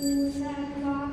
อุสันา